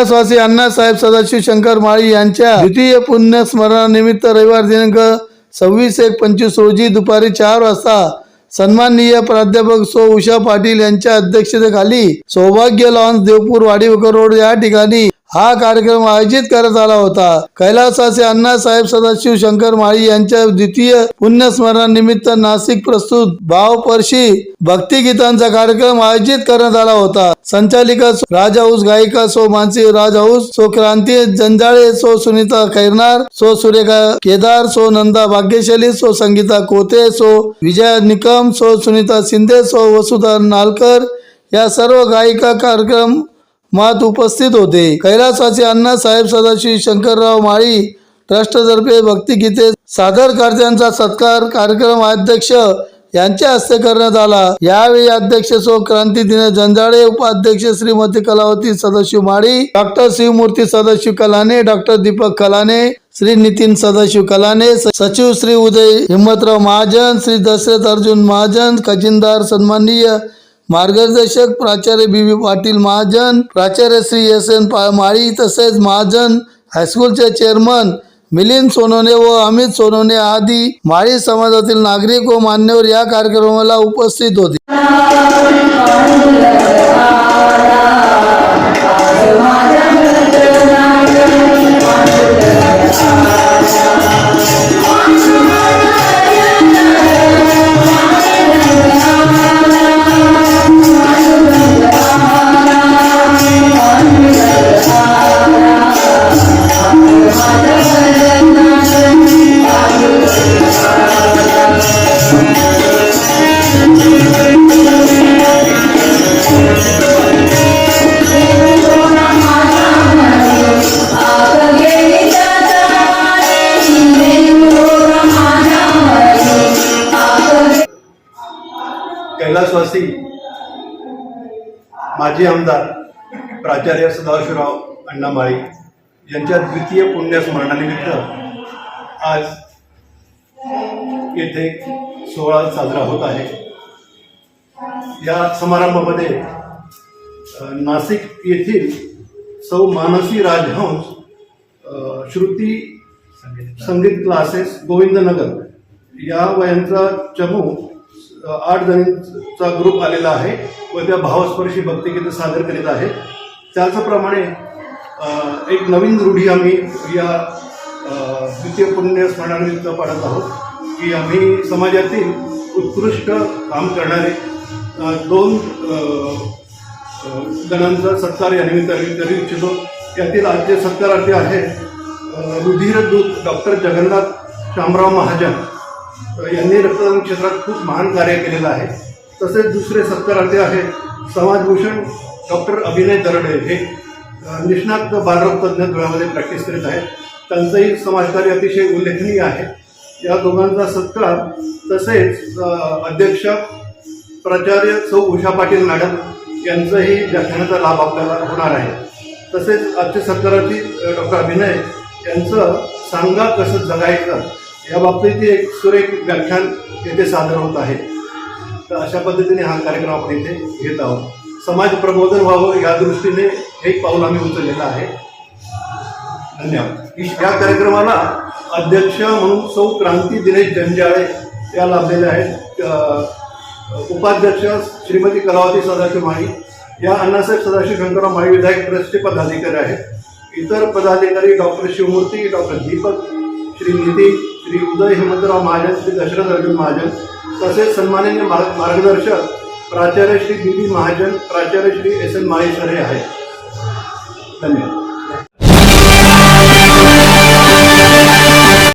कैलासवासी अण्णासाहेब सदाशिव शंकर माळी यांच्या द्वितीय पुण्यस्मरणानिमित्त रविवार दिनांक सव्वीस एक पंचवीस रोजी दुपारी चार वाजता सन्माननीय प्राध्यापक सो उषा पाटील यांच्या अध्यक्षतेखाली सौभाग्य लॉन्स देवपूर वाडीवकर रोड या ठिकाणी हा कार्यक्रम आयोजित करत आला होता. कैलासवासी अण्णासाहेब सदाशिव शंकर माळी यांच्या द्वितीय पुण्यस्मरणानिमित्त नाशिक प्रस्तुत भावपर्शी भक्तिगीतांचा कार्यक्रम आयोजित करण्यात आला होता. संचालिका सो राज हाऊस गायिका सो मानसी राज हाऊस सो क्रांती जंजाळे सो सुनीता खैरनार सो सुरेखा केदार सो नंदा भाग्यशाली सो संगीता कोते सो विजया निकम सो सुनीता शिंदे सो वसुधा नालकर या सर्व गायिका कार्यक्रम मात उपस्थित होते. कैलासवासी अण्णासाहेब सदाशिव शंकरराव माळी ट्रस्टतर्फे भक्तिगीते सादरकर्त्यांचा सत्कार कार्यक्रम अध्यक्ष यांच्या हस्ते करण्यात आला. यावेळी अध्यक्ष सो क्रांती दिन जंजाळे उपाध्यक्ष श्रीमती कलावती सदाशिव माळी डॉक्टर शिवमूर्ती सदाशिव कलाने डॉक्टर दीपक कलाने श्री नितीन सदाशिव कलाने सचिव श्री उदय हिम्मतराव महाजन श्री दशरथ अर्जुन महाजन खजिनदार सन्माननीय मार्गदर्शक प्राचार्य बी बी पाटील महाजन प्राचार्य श्री एस एन पा- माळी तसेच महाजन हायस्कूलचे चेअरमन मिलिंद सोनवणे व अमित सोनवणे आदी माळी समाजातील नागरिक व मान्यवर या कार्यक्रमाला उपस्थित होते. कैलासवासी माजी आमदार प्राचार्य सदाशिवराव अण्णा माळी यांच्या द्वितीय पुण्यस्मरणानिमित्त आज येथे सोहळा साजरा होत आहे. या समारंभामध्ये नाशिक येथील सौ मानसी राजहंस श्रुती संगीत क्लासेस गोविंदनगर या वयांचा चमू आठ जणींचा ग्रुप आलेला आहे व त्या भावस्पर्शी भक्तिगीतं सादर करीत आहे. त्याचप्रमाणे एक नवीन रूढी आम्ही या द्वितीय पुण्य स्मरणानिमित्त पाडत आहोत की आम्ही समाजातील उत्कृष्ट काम करणारे दोन जणांचा सत्कार या निमित्ताने करू इच्छितो. यातील आजचे सत्कारार्थी आहे रुधिरदूत डॉक्टर जगन्नाथ शामराव महाजन. यांनी रक्तदान क्षेत्रात खूप महान कार्य केलेलं आहे. तसेच दुसरे सत्कारार्थी आहे समाजभूषण डॉक्टर अभिनय दरडे हे निष्णात बालरोगतज्ञ धुळ्यामध्ये प्रॅक्टिस करीत आहेत. त्यांचंही समाजकार्य अतिशय उल्लेखनीय आहे. या दोघांचा सत्कार तसेच अध्यक्ष प्राचार्य सौ उषा पाटील मॅडम यांचंही व्याख्यानाचा लाभ आपल्याला होणार आहे. तसेच आजचे सत्कारार्थी डॉक्टर अभिनय यांचं सांगा कसं जगायचं या बाबतीत एक सुरेख व्याख्यान येथे सादर होत आहे. तर अशा पद्धतीने हा कार्यक्रम आपण इथे घेत आहोत. समाज प्रबोधन व्हावं या दृष्टीने हे एक पाऊल आम्ही उचललेलं आहे. धन्यवाद. या कार्यक्रमाला अध्यक्ष म्हणून सौ क्रांती दिनेश जंजाळे या लाभलेल्या आहेत. उपाध्यक्ष श्रीमती कलावती सदाशिव माळी या अण्णासाहेब सदाशिव शंकरराव माळी विधायक ट्रस्टचे पदाधिकारी आहेत. इतर पदाधिकारी डॉक्टर शिवमूर्ती डॉक्टर दीपक श्री नितीन श्री उदय हेमंतराव महाजन श्री दशरथ अर्जुन महाजन तसेच सन्माननीय मार्ग मार्गदर्शक प्राचार्य श्री बी बी महाजन प्राचार्य श्री एस एन माळी हे आहेत. धन्यवाद.